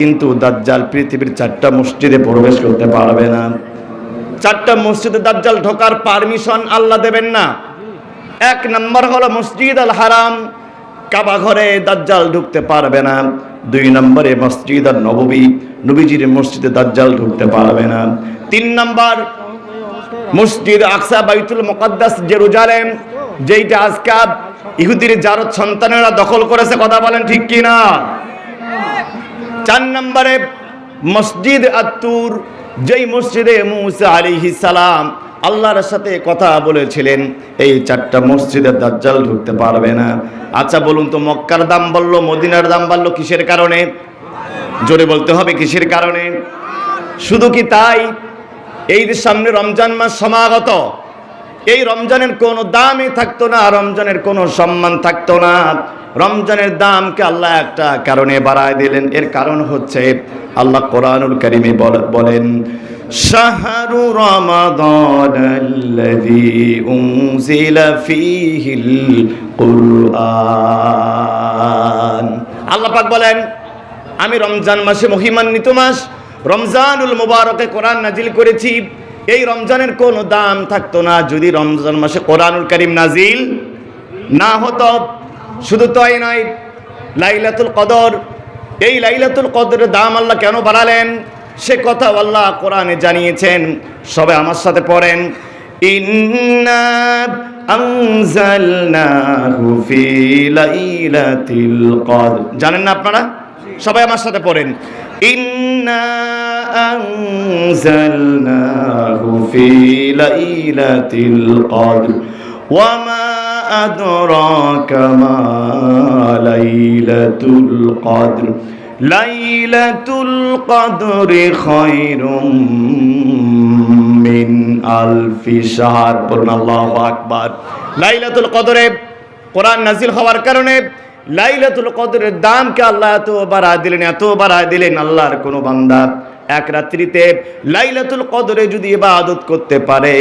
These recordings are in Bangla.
কিন্তু দাজ্জাল পৃথিবীর চারটা মসজিদে প্রবেশ করতে পারবে না। চারটা মসজিদে দাজ্জাল ঢোকার পারমিশন আল্লাহ দেবেন না। এক নম্বর হলো মসজিদ আল হারাম, কাবা ঘরে দাজ্জাল ঢুকতে পারবে না। দুই নম্বরে মসজিদ আর নববী, নবীজির মসজিদে দাজ্জাল ঢুকতে পারবে না। তিন নম্বর, মসজিদ আকসা বাইতুল মুকাদ্দাস জেরুজালেম, যেইটা আজকাল ইহুদির জারত সন্তানেরা দখল করেছে, কথা বলেন ঠিক কি না চার নম্বরে মসজিদ আত্তুর, যেই মসজিদে মুসা আলিহি সালাম আল্লাহর সাথে কথা বলেছিলেন, এই চারটা মসজিদের দাজ্জাল ঢুকতে পারবে না। আচ্ছা বলুন তো, মক্কার দাম বলল, মদিনার দাম বাড়লো কিসের কারণে? জোরে বলতে হবে, কিসের কারণে? শুধু কি তাই? এই সামনে রমজান মাস সমাগত, এই রমজানের কোনো দামই থাকতো না, রমজানের কোনো সম্মান থাকতো না। রমজানের দামকে আল্লাহ একটা কারণে বাড়ায় দিলেন। এর কারণ হচ্ছে আল্লাহ কোরআনুল করিমে বল- বলেন ফীহিল কুরআন। আল্লাহ পাক বলেন, আমি রমজান মাসে মহিমান্বিত মাস। রমজানুল মুবারকে কোরআন নাজিল করেছি। এই রমজানের কোনো দাম থাকতো না। যদি রমজান মাসে কোরআনুল করিম নাজিল না হতো শুধু তাই নয়, লাইলাতুল কদর, এই লাইলাতুল কদরের দাম আল্লাহ কেন বাড়ালেন? সে কথা আল্লাহ কোরআনে জানিয়েছেন। সবে আমার সাথে পড়েন। ইন্না জানেন না আপনারা? সবাই আমার সাথে পড়েন। ইন্না আনজালনাহু ফি আদরাকা মা লাইলাতুল কদর লাইলাতুল কদরে খায়রুম মিন আলফি শাহর পড়ুন আল্লাহু আকবার। লাইলাতুল কদরে কোরআন নাজিল হওয়ার কারণে লাইলাতুল কদরের দামকে আল্লাহ এত বাড়া দিলেন, এত বাড়া দিলেন আল্লাহর কোনো বান্দা। এক রাত্রিতে লাইলাতুল কদরে যদি ইবাদত করতে পারে,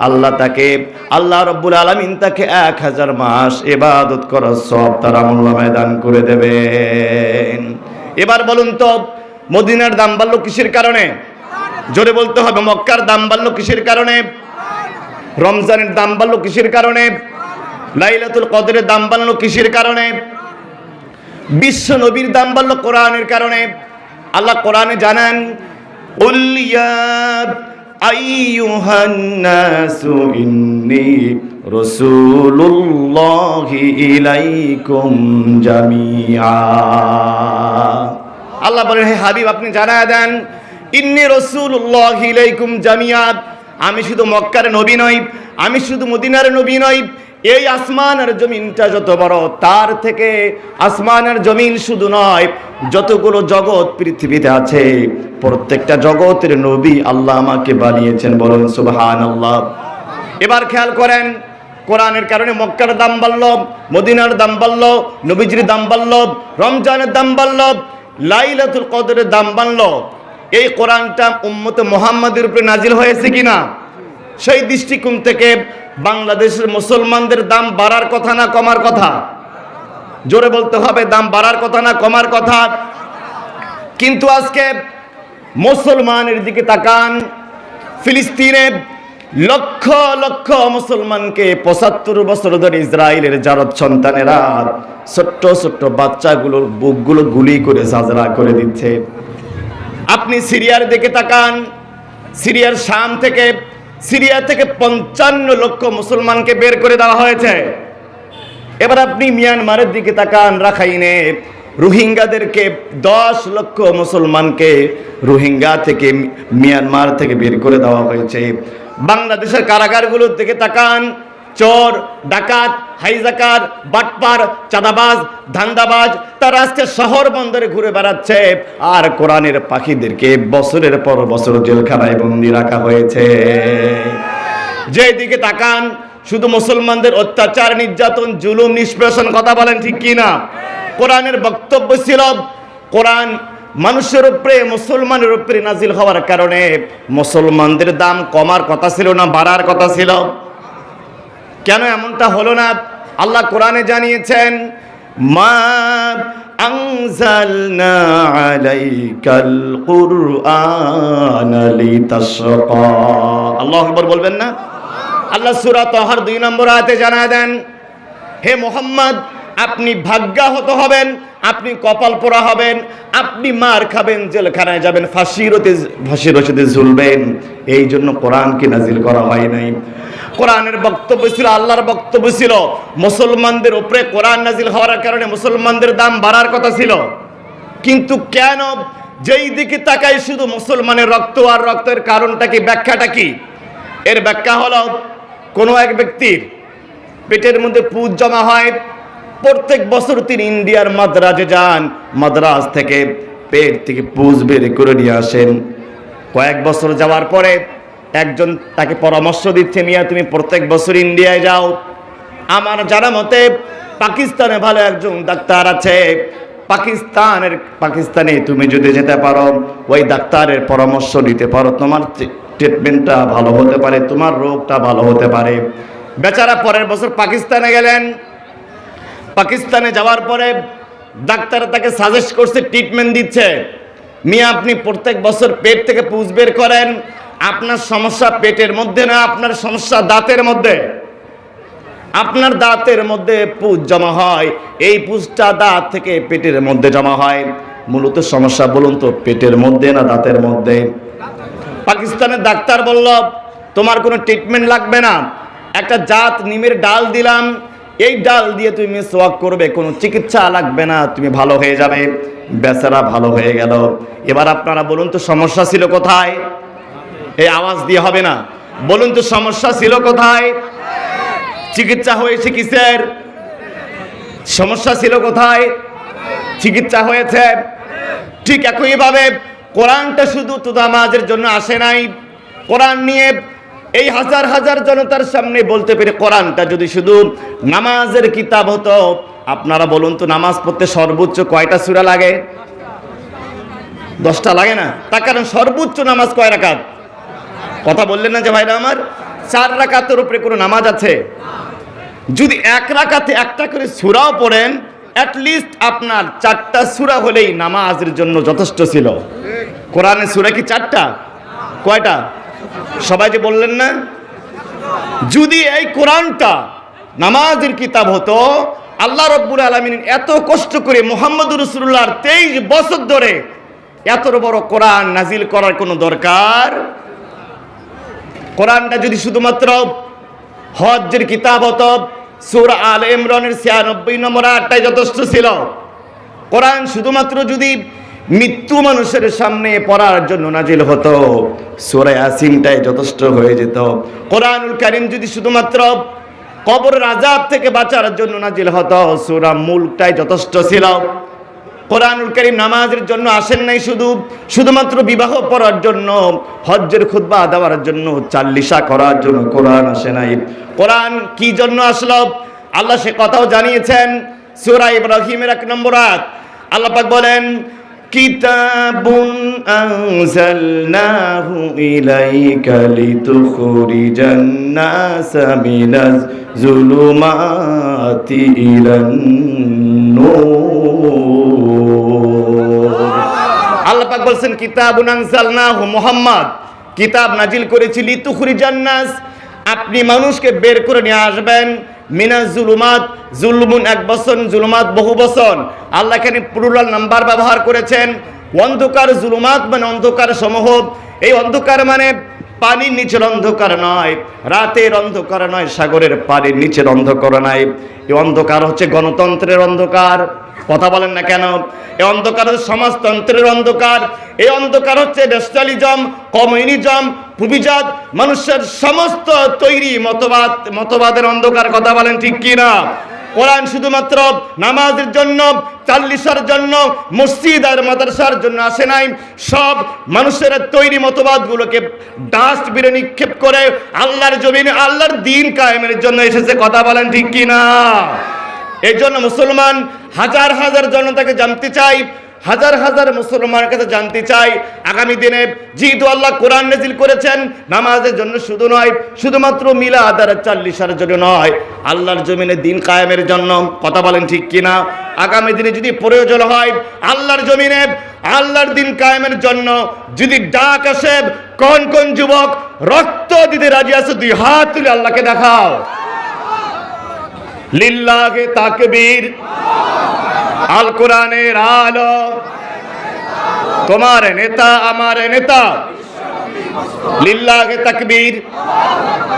আল্লাহ তাকে, আল্লাহ রব্বুল আলামিন তাকে এক হাজার মাস ইবাদত করার সব তার আমল্লামায় দান করে দেবেন। এবার বলুন তো, মদিনার দাম বাড়লো কিসের কারণে? জোরে বলতে হবে, মক্কার দাম বাড়লো কিসের কারণে? রমজানের দাম বাড়লো কিসের কারণে? লাইলাতুল কদরের দাম বাড়লো কিসের কারণে? বিশ্ব নবীর দাম বাড়লো কোরআনের কারণে। আল্লাহ কোরআনে জানান আল্লাহ বলেন, হে হাবিব, আপনি জানা দেন, ইন্নি রসুল্লাহ ইলাইকুম জামিয়াত আমি শুধু মক্কার নবী নই, আমি শুধু মদিনার নবী নই এই আসমান আর জমিনটা যত বড়, তার থেকে আসমান আর জমিন শুধু নয়, যতগুলো জগৎ পৃথিবীতে আছে, প্রত্যেকটা জগতের নবী আল্লাহ আমাকে বানিয়েছেন বলুন সুবহান আল্লাহ এবার খেয়াল করেন, কোরআনের কারণে মক্কার দাম বাড়ল, মদিনার দাম বাড়ল, নবীজির দাম বাড়ল, রমজানের দাম বাড়ল, লাইলাতুল কদরের দাম বাড়ল। এই কোরআনটা উম্মত মোহাম্মদের উপরে নাজিল হয়েছে কিনা? সেই দৃষ্টিকোণ থেকে বাংলাদেশের মুসলমানদের দাম বাড়ার কথা না কমার কথা? জোরে বলতে হবে, দাম বাড়ার কথা না কমার কথা? কিন্তু আজকে মুসলমানের দিকে তাকান, ফিলিস্তিনে লক্ষ লক্ষ মুসলমানকে পঁচাত্তর বছর ধরে ইসরায়েলের জারত সন্তানেরা ছোট্ট ছোট্ট বাচ্চাগুলোর বুকগুলো গুলি করে সাজরা করে দিচ্ছে। আপনি সিরিয়ার দিকে তাকান, সিরিয়ার শাম থেকে সিরিয়া থেকে পঞ্চান্ন লক্ষ মুসলমানকে বের করে দেওয়া হয়েছে। এবার আপনি মিয়ানমারের দিকে তাকান, রাখাইনে রোহিঙ্গাদেরকে দশ লক্ষ মুসলমানকে রোহিঙ্গা থেকে মিয়ানমার থেকে বের করে দেওয়া হয়েছে। বাংলাদেশের কারাগারগুলোর দিকে তাকান চোর, ডাকাত, হাইজাকার, বাটপার, চাঁদাবাজ, ধান্দাবাজ, তারা আজকে শহর বন্দরে ঘুরে বেড়াচ্ছে। আর কোরআনের পাখিদেরকে বছরের পর বছর জেলখানায় বন্দি রাখা হয়েছে। যেদিকে তাকান, শুধু মুসলমানদের অত্যাচার, নির্যাতন, জুলুম, নিষ্পেষণ কথা বলেন ঠিক কি না? কোরআনের বক্তব্য ছিল, কোরআন মানুষের উপরে, মুসলমানের উপরে নাজিল হওয়ার কারণে মুসলমানদের দাম কমার কথা ছিল না, বাড়ার কথা ছিল। কেন এমনটা হলো না আল্লাহ কোরআনে জানিয়েছেন মা أنزلنا عليك القرآن لتشقى আল্লাহ আকবার বলবেন না আল্লাহ সূরা তাহার দুই নম্বর আয়াতে জানা দেন হে মোহাম্মদ আপনি ভাগ্যাহত হবেন, আপনি কপাল পোড়া হবেন, আপনি মার খাবেন, জেলখানায় যাবেন, ফাঁসির ফাঁসির রশিদে ঝুলবেন। এই জন্য কোরআনকে নাজিল করা হয় নাই। কোরআনের বক্তব্য ছিল, আল্লাহর বক্তব্য ছিল। মুসলমানদের উপরে কোরআন নাজিল হওয়ার কারণে মুসলমানদের দাম বাড়ার কথা ছিল। কিন্তু কেন? যেই দিকে তাকাই শুধু মুসলমানের রক্ত আর রক্তের কারণটা কি, ব্যাখ্যাটা কি? এর ব্যাখ্যা হলো, কোনো এক ব্যক্তির পেটের মধ্যে পুজ জমা হয় প্রত্যেক বছর তিনি ইন্ডিয়ার মাদ্রাজে যান। মাদ্রাজ থেকে পেট থেকে পুজ বের করে নিয়ে আসেন। কয়েক বছর যাওয়ার পরে একজন তাকে পরামর্শ দিচ্ছে, মিয়া, তুমি প্রত্যেক বছর ইন্ডিয়ায় যাও। আমার জানা মতে পাকিস্তানে ভালো একজন ডাক্তার আছে। পাকিস্তানের, পাকিস্তানে তুমি যদি যেতে পারো, ওই ডাক্তারের পরামর্শ নিতে পারো। তোমার ট্রিটমেন্টটা ভালো হতে পারে, তোমার রোগটা ভালো হতে পারে। বেচারা পরের বছর পাকিস্তানে গেলেন। পাকিস্তানে যাওয়ার পরে ডাক্তার তাকে সাজেস্ট করছে ট্রিটমেন্ট দিচ্ছে। মিয়া, আপনি প্রত্যেক বছর পেট থেকে পুজ বের করেন। আপনার সমস্যা পেটের মধ্যে না, আপনার সমস্যা দাঁতের মধ্যে। আপনার দাঁতের মধ্যে পুজ জমা হয়, এই পুজটা দাঁত থেকে পেটের মধ্যে জমা হয়। মূলত সমস্যা বলুন তো, পেটের মধ্যে না দাঁতের মধ্যে? পাকিস্তানের ডাক্তার বলল, তোমার কোনো ট্রিটমেন্ট লাগবে না। একটা জাত নিমের ডাল দিলাম এই ডাল দিয়ে তুমি সোয়াক করবে, কোনো চিকিৎসা লাগবে না, তুমি ভালো হয়ে যাবে। বেচারা ভালো হয়ে গেল। এবার আপনারা বলুন তো, সমস্যা ছিল কোথায়? এই আওয়াজ দিয়ে হবে না। বলুন তো, সমস্যা ছিল কোথায়? চিকিৎসা হয়েছে কিসের? সমস্যা ছিল কোথায়? চিকিৎসা হয়েছে। ঠিক একইভাবে কোরআনটা শুধু তুদামাজের জন্য আসে নাই। কোরআন নিয়ে এই হাজার হাজার জনতার সামনে বলতে পেরে কোরআনটা যদি শুধু নামাজের কিতাব হতো, আপনারা বলুন তো নামাজ পড়তে সর্বোচ্চ কয়টা সূরা লাগে? দশটা লাগে না? তার কারণ সর্বোচ্চ নামাজ কয় রাকাত? কথা বললেন না যে ভাইরা আমার? চার রাকাতের উপরে কোনো নামাজ আছে? যদি এক রাকাতে একটা করে সুরাও পড়েন অ্যাটলিস্ট আপনার চারটা সুরা হলেই নামাজের জন্য যথেষ্ট ছিল। কোরআনের সুরা কি চারটা? কয়টা? সবাই যে বললেন না? যদি এই কোরআনটা নামাজের কিতাব হতো, আল্লাহ রব্বুল আলমিন এত কষ্ট করে মোহাম্মদ রসুল্লাহর তেইশ বছর ধরে এত বড় কোরআন নাজিল করার কোনো দরকার? কোরআনটা যদি শুধুমাত্র হজ্জের কিতাব হতো, সুর আল ইমরানের ছিয়ানব্বই নম্বর আটটাই যথেষ্ট ছিল। কোরআন শুধুমাত্র যদি মৃত্যু মানুষের সামনে পড়ার জন্য নাজিল হতো। সুরে আসিমটাই যথেষ্ট হয়ে যেত। কোরআনুল কারিম যদি শুধুমাত্র কবর রাজাব থেকে বাঁচার জন্য নাজিল হতো, সুরা মুলকটাই যথেষ্ট ছিল। কোরআনুল করিম নামাজের জন্য আসেন নাই শুধু, শুধুমাত্র বিবাহ পড়ার জন্য, হজ্জের খুতবা দেওয়ার জন্য, চাল্লিশা করার জন্য কোরআন আসে নাই। কোরআন কি জন্য আসলো? আল্লাহ সে কথাও জানিয়েছেন, সূরা ইব্রাহিমের এক নম্বর আল্লাহ বলেন কিতাবুন আনজালনাহু ইলাইকা লিতুখরিজান নাসা মিনাজ জুলুমাতি ইলান নূর। আল্লাহ পাক বলছেন, কিতাবুন আনজালনাহু মুহাম্মদ, কিতাব নাজিল করেছি লিতুখরিজান নাস আপনি মানুষকে বের করে নিয়ে আসবেন মিনাজ জুলুমাত, জুলমুন এক বসন জুলুমাত বহু বসন আল্লাহ এখানে প্লুরাল নাম্বার ব্যবহার করেছেন। অন্ধকার জুলুমাত মানে অন্ধকার সমূহ। এই অন্ধকার মানে পানির নিচের অন্ধকার নয়, রাতের অন্ধকার নয়, সাগরের পানির নিচের অন্ধকার নয়। এই অন্ধকার হচ্ছে গণতন্ত্রের অন্ধকার। কথা বলেন না কেন? এই অন্ধকার হচ্ছে সমাজতন্ত্রের অন্ধকার। এই অন্ধকার হচ্ছে ন্যাশনালিজম কমিউনিজম ভূমিজাত, মানুষের সমস্ত তৈরি মতবাদ, মতবাদের অন্ধকার কথা বলেন ঠিক কি না কোরআন শুধুমাত্র নামাজের জন্য, চাল্লিশার জন্য, মসজিদ আর মাদ্রাসার জন্য আসে নাই। সব মানুষের তৈরি মতবাদগুলোকে ডাস্টবিনে নিক্ষেপ করে আল্লাহর জমিনে, আল্লাহর দিন কায়েমের জন্য এসেছে। কথা বলেন ঠিক কি না এই জন্য মুসলমান হাজার হাজার জনতাকে জানতে চাই, হাজার হাজার মুসলমানের কাছে জানতে চাই। আগামী দিনে যেহেতু আল্লাহ কোরআন নাজিল করেছেন, নামাজের জন্য শুধু নয়, শুধুমাত্র মিলা আদার চাল্লিশার জন্য নয়, আল্লাহর জমিনে দিন কায়েমের জন্য। কথা বলেন ঠিক কিনা? আগামী দিনে যদি প্রয়োজন হয়, আল্লাহর জমিনে, আল্লাহর দিন কায়েমের জন্য যদি ডাক আসে, কোন কোন যুবক রক্ত দিতে রাজি আছে, দুই হাত তুলে আল্লাহকে দেখাও। লিল্লাহে তাকবীর। আল কোরআনের আলো। তোমার নেতা, আমার নেতা। লিল্লাহে তাকবীর।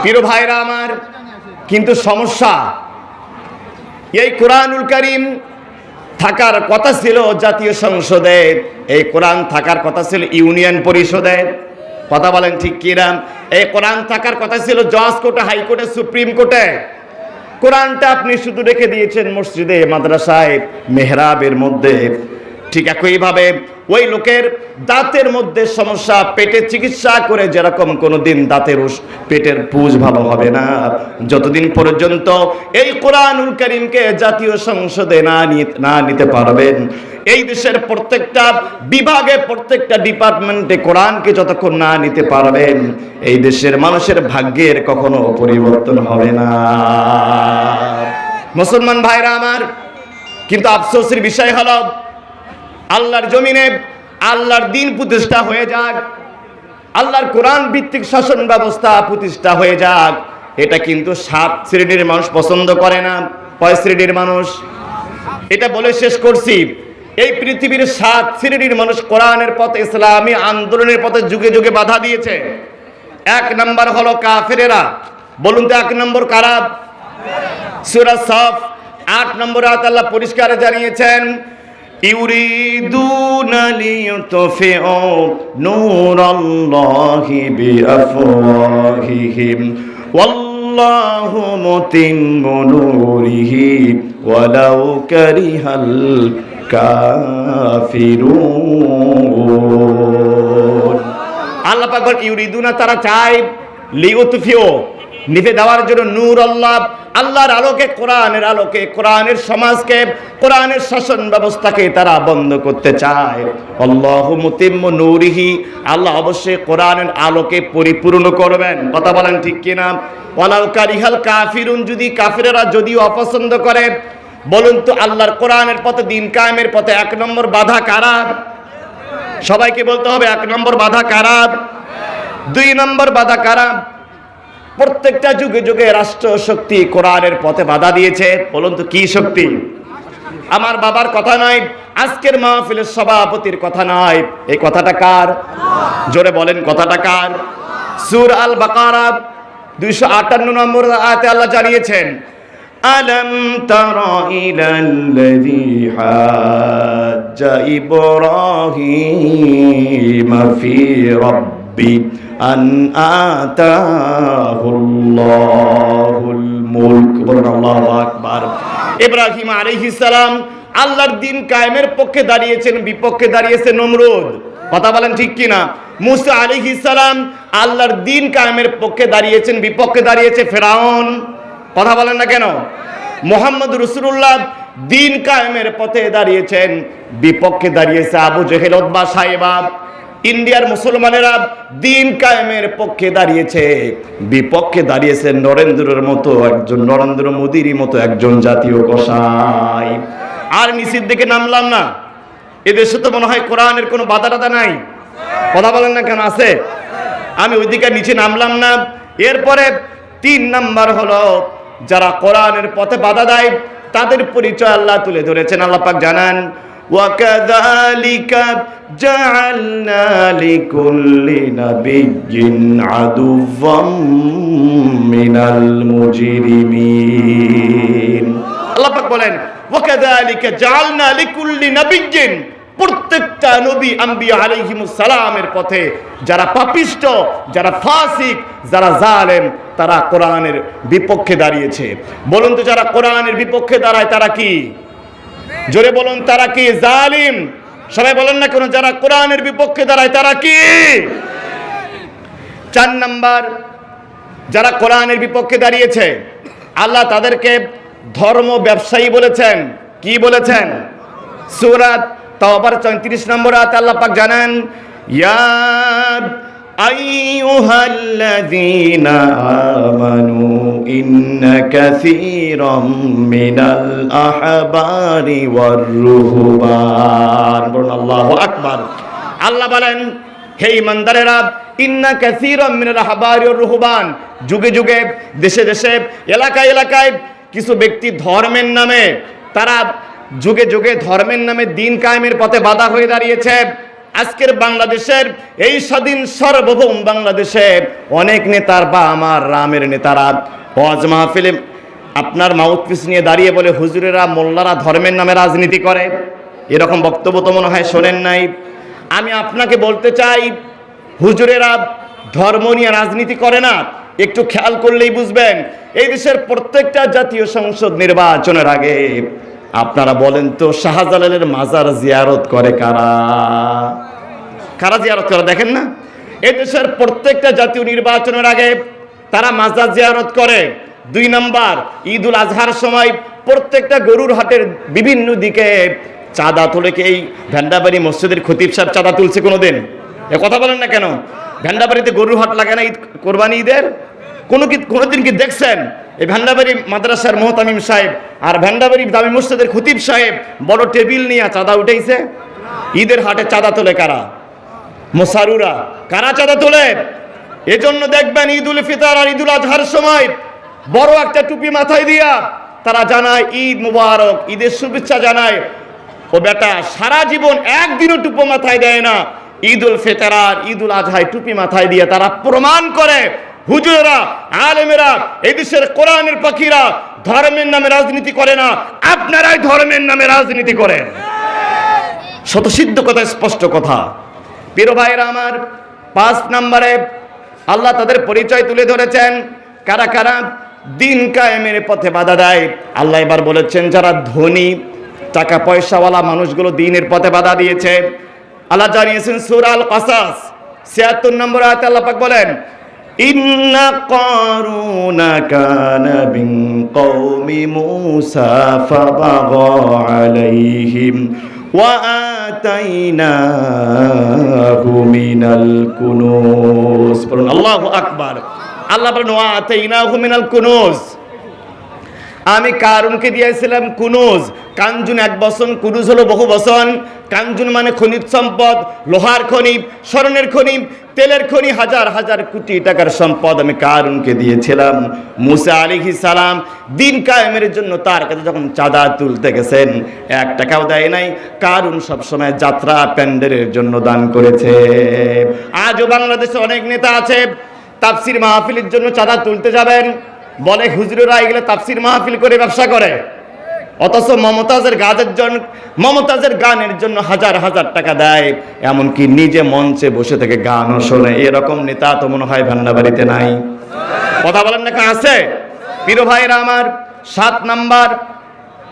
প্রিয় ভাইরা আমার, কিন্তু সমস্যা, এই কোরআনুল করিম থাকার কথা ছিল জাতীয় সংসদে। এই কোরআন থাকার কথা ছিল ইউনিয়ন পরিষদে। কথা বলেন ঠিক কিরাম এই কোরআন থাকার কথা ছিল জজ কোর্টে, হাইকোর্টে, সুপ্রিম কোর্টে। কোরআনটা আপনি শুধু রেখে দিয়েছেন মসজিদে মাদ্রাসায় মেহরাবের মধ্যে। ঠিক একইভাবে ওই লোকের দাঁতের মধ্যে সমস্যা পেটের চিকিৎসা করে যেরকম কোনোদিন দাঁতের পেটের পুজ ভালো হবে না। যতদিন পর্যন্ত এই কোরআনুল করিমকে জাতীয় সংসদে নি- না নিতে পারবেন, এই দেশের প্রত্যেকটা বিভাগে, প্রত্যেকটা ডিপার্টমেন্টে কোরআনকে যতক্ষণ না নিতে পারবেন, এই দেশের মানুষের ভাগ্যের কখনো পরিবর্তন হবে না। মুসলমান ভাইরা আমার, কিন্তু আফসোসের বিষয় হলো আল্লাহর জমিনে আল্লাহর দিন প্রতিষ্ঠা হয়ে যাক। আল্লাহর কোরআন ভিত্তিক শাসন ব্যবস্থা প্রতিষ্ঠা হয়ে যাক। এটা কিন্তু সাত শ্রেণির মানুষ পছন্দ করে না। কয় শ্রেণির মানুষ? এটা বলে শেষ করছি। এই পৃথিবীর সাত শ্রেণির মানুষ কোরআনের পথে, ইসলামী আন্দোলনের পথে যুগে যুগে বাধা দিয়েছে। এক নম্বর হলো কাফেরেরা। বলুন তো এক নম্বর কারা? সুরা সফ। আট নম্বর আল্লাহ পরিষ্কার জানিয়েছেন ইউরিদুনা লিয়ুতফিউ নূরাল্লাহি বিআফওয়াহিহিম ওয়াল্লাহু মুতিম্মু নূরিহি ওয়ালাউ কারিহাল কাফিরুন আল্লাহ পাক বলেন, ইউরিদুনা তারা চায় লিউতফিও নিভে দেওয়ার জন্য নূর আল্লাহ আল্লাহর আলোকে, কোরআনের আলোকে, কোরআনের সমাজকে, কোরআনের শাসন ব্যবস্থাকে তারা বন্ধ করতে চায়। আল্লাহ মুতিম্ম নূরিহি, আল্লাহ অবশ্যই কোরআনের আলোকে পরিপূর্ণ করবেন। কথা বলেন ঠিক কিনা? ওয়ালাউ কারিহাল কাফিরুন, যদি কাফিরেরা যদিও অপছন্দ করে, বলুন তো আল্লাহর কোরআনের পথে দিন কায়েমের পথে এক নম্বর বাধা কারা? সবাইকে বলতে হবে, এক নম্বর বাধা কারা? দুই নম্বর বাধা কারা? প্রত্যেকটা যুগে যুগে রাষ্ট্র শক্তি কোরআনের পথে বাধা দিয়েছে। বলুন তো, কি শক্তি? আমার বাবার কথা নয়, আজকের মাহফিলের সভাপতির কথা নয়। এই কথাটা কার? জোরে বলেন, কথাটা কার? সুর আল বাকারা, দুইশো আটান্ন নম্বর আয়তে আল্লাহ জানিয়েছেন, আলম তর ইলাল্লাযী হাজ্জা ইব্রাহিম ফি রাব্ব রব্বি আন আতাহুল্লাহুল মুলক। আল্লাহু আকবার। ইব্রাহিম আলাইহিস সালাম আল্লাহর দিন কায়েমের পক্ষে দাঁড়িয়েছেন, বিপক্ষে দাঁড়িয়েছে নমরুদ। কথা বলেন ঠিক কিনা? মুসা আলাইহিস সালাম আল্লাহর দিন কায়েমের পক্ষে দাঁড়িয়েছেন, বিপক্ষে দাঁড়িয়েছে ফেরাউন। কথা বলেন না কেন? মোহাম্মদ রসুল্লাহ দিন কায়েমের পথে দাঁড়িয়েছেন, বিপক্ষে দাঁড়িয়েছে আবু জেহেলত বা সাহেবাব ইন্ডিয়ার মুসলমানেরা দিন কায়েমের পক্ষে দাঁড়িয়েছে। বিপক্ষে দাঁড়িয়েছে নরেন্দ্রের মতো একজন, নরেন্দ্র মোদীর মতো একজন জাতীয় কসাই। আর নিচের দিকে নামলাম না। এদেশে তো মনে হয় কোরআনের কোনো বাধা টাধা নাই। কথা বলেন না কেন, আছে? আমি ওইদিকে নিচে নামলাম না। এরপরে তিন নাম্বার হলো, যারা কোরআনের পথে বাধা দেয়, তাদের পরিচয় আল্লাহ তুলে ধরেছেন। আল্লাহ পাক জানান وكذلك جعلنا لكل نبي عدوا من المجرمين আল্লাহ পাক বলেন وكذلك جعلنا لكل نبي প্রত্যেকটা নবী আম্বিয়া আলাইহিমুস সালামের পথে যারা পাপিষ্ট যারা ফাসিক যারা জালেম তারা কোরআনের বিপক্ষে দাঁড়িয়েছে বলুন তো যারা কোরআনের বিপক্ষে দাঁড়ায় তারা কি জোরে বলুন, তারা কি জালিম? সবাই বলেন না কেন, যারা কোরআনের বিপক্ষে দাঁড়ায়, তারা কি? চার নাম্বার, যারা কোরআনের বিপক্ষে দাঁড়িয়েছে, আল্লাহ তাদেরকে ধর্ম ব্যবসায়ী বলেছেন। কি বলেছেন? সুরাত তাওবার চৌত্রিশ নম্বর আল্লাহ পাক জানান ইয়া أيها الذين آمنوا إن كثيرا من الأحبار والرهبان বলুন আল্লাহু আকবার আল্লাহ বলেন হে ইমানদারেরা ইন্না কাসীরাম মিনাল আহবারি ওয়ার রুহবান যুগে যুগে দেশে দেশে এলাকায় এলাকায় কিছু ব্যক্তি ধর্মের নামে তারা যুগে যুগে ধর্মের নামে দিন কায়েমের পথে বাধা হয়ে দাঁড়িয়েছে আজকের বাংলাদেশের এই স্বাধীন সার্বভৌম বাংলাদেশে অনেক নেতার বা আমার রামের নেতারা ওয়াজ মাহফিলে আপনার মাউথপিস নিয়ে দাঁড়িয়ে বলে হুজুরেরা, মোল্লারা ধর্মের নামে রাজনীতি করে। এরকম বক্তব্য তো মনে হয় শোনেন নাই। আমি আপনাকে বলতে চাই, হুজুরেরা ধর্ম নিয়ে রাজনীতি করে না। একটু খেয়াল করলেই বুঝবেন, এই দেশের প্রত্যেকটা জাতীয় সংসদ নির্বাচনের আগে আপনারা বলেন তো শাহজালালের মাজার জিয়ারত করে কারা? কারা জিয়ারত করে দেখেন না? এই দেশের প্রত্যেকটা জাতীয় নির্বাচনের আগে তারা মাজার জিয়ারত করে। দুই নাম্বার, ঈদুল আজহার সময় প্রত্যেকটা গরুর হাটের বিভিন্ন দিকে চাঁদা তুলে কি এই ভ্যান্ডাবাড়ি মসজিদের খতিব সাহেব চাঁদা তুলছে কোনোদিন? এ কথা বলেন না কেন? ভ্যান্ডাবাড়িতে গরুর হাট লাগে না ঈদ, কোরবানি ঈদের? কোনো কি, কোনোদিন কি দেখছেন? এই ভ্যান্ডাবাড়ি মাদ্রাসার মোহতামিম সাহেব আর ভ্যান্ডাবাড়ি দামি মসজিদের খতিব সাহেব বড় টেবিল নিয়ে চাঁদা উঠেছে ঈদের হাটে চাঁদা তোলে কারা? মোসারুরা, কারা চাঁদা তোলে? এজন্য দেখবেন ঈদ উল ফিতর আর ঈদুল আজহার সময় বড় একটা টুপি মাথায় দিয়া তারা জানায়, ঈদ মুবারক, ঈদের শুভেচ্ছা জানায়। ও বেটা, সারা জীবন একদিনও টুপো মাথায় দেয় না। ঈদ উল ফিতর আর ঈদ উল আজহায় টুপি মাথায় দিয়ে তারা প্রমাণ করে, হুজুরেরা, আলেমেরা এই দেশের কোরআনের পাখিরা ধর্মের নামে রাজনীতি করে না, আপনারাই ধর্মের নামে রাজনীতি করেন। শতসিদ্ধ কথা, স্পষ্ট কথা। প্রিয় ভাইরা আমার, পাঁচ নম্বরে আল্লাহ তাদের পরিচয় তুলে ধরেছেন। কারা কারা? দিন কায়েমের পথে বাধা দেয়। আল্লাহ এবার বলেছেন, যারা ধনী, টাকা পয়সাওয়ালা মানুষগুলো দিনের পথে বাধা দিয়েছে। আল্লাহ জানিয়েছেন সুরাল কাসাস ছিয়াত্তর নম্বর আয়াতে আল্লাহ পাক বলেন, ইন্না কওমি ফাবাগা আলাইহিম। وآتيناه من الكنوز বলুন আল্লাহু আকবার আল্লাহ বলেন وآتيناه من الكنوز আমি কারুনকে দিয়েছিলাম কুনুজ। কাঞ্জুন এক বসন, কুনুজ হলো বহু বসন। কাঞ্জুন মানে খনিজ সম্পদ, লোহার খনি স্বর্ণের খনি তেলের খনি হাজার হাজার কোটি টাকার সম্পদ আমি কারুনকে দিয়েছিলাম। মুসা আলিহি সালাম দিন কায়েমের জন্য তার কাছে যখন চাঁদা তুলতে গেছেন, এক টাকাও দেয় নাই। কারুন সবসময় যাত্রা প্যান্ডেলের জন্য দান করেছে। আজও বাংলাদেশে অনেক নেতা আছে, তাফসির মাহফিলের জন্য চাঁদা তুলতে যাবেন। বলে হুজুরেরা এগুলো তাফসির মাহফিল করে ব্যবসা করে। অথচ মমতাজের গাজের জন্য মমতাজের গানের জন্য হাজার হাজার টাকা দেয়। এমনকি নিজে মঞ্চে বসে থেকে গানও শোনে। এরকম নেতা তো মনে হয় ভান্ডাবাড়িতে নাই। কথা বলেন না আছে? প্রিয় ভাইরা আমার সাত নাম্বার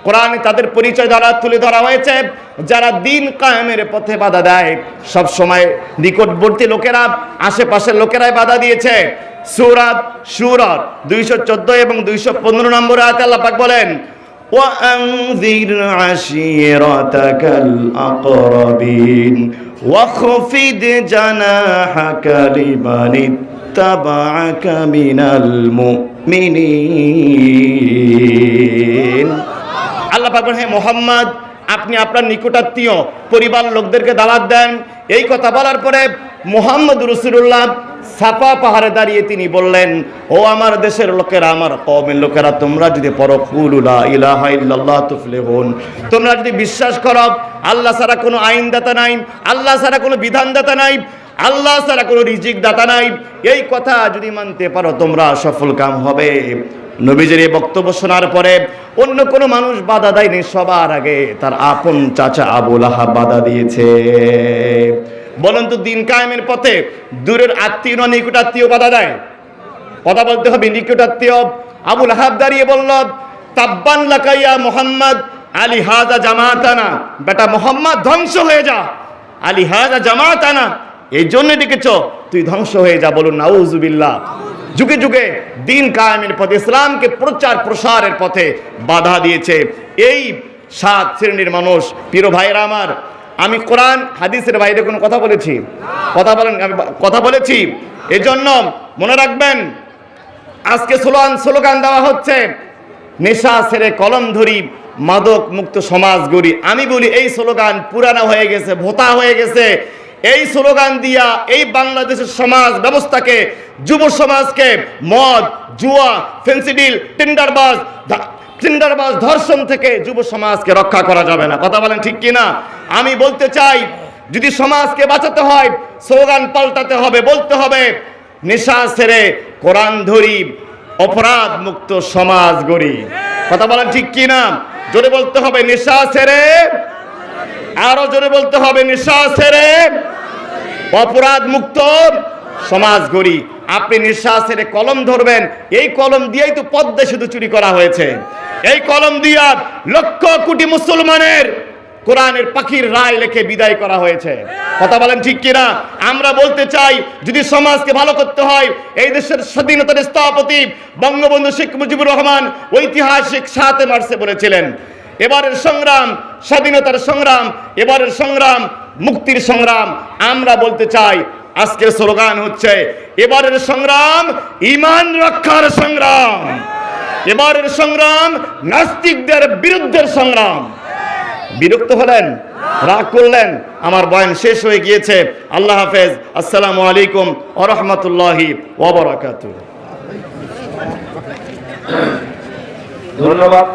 কোরআনে তাদের পরিচয় দ্বারা তুলে ধরা হয়েছে যারা দিন কায়েমের পথে বাধা দেয় সব সময় নিকটবর্তী লোকেরা আশেপাশের লোকেরাই বাধা দিয়েছে সুরাত সুরত দুইশো চোদ্দ এবং দুইশো পনেরো নম্বর আয়াতে আল্লাহ পাক বলেন وأنذر عشيرتك الأقربين واخفض جناحك لمن اتبعك من المؤمنين আল্লাহ পাক হে মোহাম্মদ, আপনি আপনার নিকটাত্মীয় পরিবার লোকদেরকে দাওয়াত দেন। এই কথা বলার পরে মোহাম্মদ রসুল্লাহ সাপা পাহাড়ে দাঁড়িয়ে তিনি বললেন, ও আমার দেশের লোকেরা, আমার কমের লোকেরা, তোমরা যদি তোমরা যদি বিশ্বাস করো, আল্লাহ ছাড়া কোনো আইনদাতা নাই, আল্লাহ ছাড়া কোনো বিধানদাতা নাই, আল্লাহ ছাড়া কোনো রিজিক দাতা নাই, এই কথা যদি মানতে পারো, তোমরা সফল কাম হবে। নবীজের এই বক্তব্য শোনার পরে অন্য কোনো মানুষ বাধা দেয়নি, সবার আগে তার আপন চাচা আবুল আহাব বাধা দিয়েছে। বলেন তো, দিন কায়েমের পথে দূরের আত্মীয় না নিকট আত্মীয় বাধা দেয়? কথা বলতে হবে, নিকট আত্মীয় আবুল আহাব দাঁড়িয়ে বলল, তাব্বান লাকাইয়া মোহাম্মদ, আলী হাজা জামাতানা। বেটা মোহাম্মদ, ধ্বংস হয়ে যা। আলী হাজা জামাতানা, এই জন্য ডেকেছ, তুই ধ্বংস হয়ে যা, বলুন, নাউজুবিল্লাহ। যুগে যুগে দিন কায়েমের পথে, ইসলামকে প্রচার প্রসারের পথে বাধা দিয়েছে। এই সাত শ্রেণির মানুষ, প্রিয় ভাইরা আমার, আমি কোরআন, হাদিসের বাইরে কোনো কথা বলেছি? কথা বলেন, আমি কথা বলেছি? এজন্য মনে রাখবেন, আজকে স্লোগান স্লোগান দেওয়া হচ্ছে, নেশা ছেড়ে কলম ধরি, মাদক মুক্ত সমাজ গড়ি। আমি বলি, এই স্লোগান পুরানা হয়ে গেছে, ভোতা হয়ে গেছে। এই স্লোগান দিয়া এই বাংলাদেশের সমাজ ব্যবস্থাকে, যুব সমাজকে মদ, জুয়া, ফেন্সিডিল, টেন্ডারবাজ টেন্ডারবাজ ধর্ষণ থেকে যুব সমাজকে রক্ষা করা যাবে না। কথা বলেন ঠিক কিনা? আমি বলতে চাই, যদি সমাজকে বাঁচাতে হয়, স্লোগান পাল্টাতে হবে, বলতে হবে, নেশা সেরে কোরআন ধরি অপরাধ মুক্ত সমাজ গড়ি। কথা বলেন ঠিক কি না জোরে বলতে হবে, নেশা সেরে আরও জোরে বলতে হবে, নেশা ছেড়ে অপরাধ মুক্ত সমাজ গড়ি। আপনি নেশা ছেড়ে কলম ধরবেন। এই কলম দিয়েই তো পদ্মা শুধু চুরি করা হয়েছে। এই কলম দিয়া লক্ষ কোটি মুসলমানের কোরআনের পাখির রায় লেখে বিদায় করা হয়েছে। কথা বলেন ঠিক কিনা? আমরা বলতে চাই, যদি সমাজকে ভালো করতে হয়, এই দেশের স্বাধীনতার স্থপতি বঙ্গবন্ধু শেখ মুজিবুর রহমান ঐতিহাসিক সাতে মার্চে বলেছিলেন, এবারের সংগ্রাম, স্বাধীনতার সংগ্রাম, এবারের সংগ্রাম মুক্তির সংগ্রাম আমরা বলতে চাই। আজকের স্লোগান হচ্ছে, এবারের সংগ্রাম ইমান রক্ষার সংগ্রাম। এবারের সংগ্রাম নাস্তিকদের বিরুদ্ধের সংগ্রাম। বিরক্ত হলেন, রাগ করলেন, আমার বয়ান শেষ হয়ে গিয়েছে। আল্লাহ হাফেজ, আসসালামু আলাইকুম ওয়া রাহমাতুল্লাহি ওয়া বারাকাতুহু। ধন্যবাদ।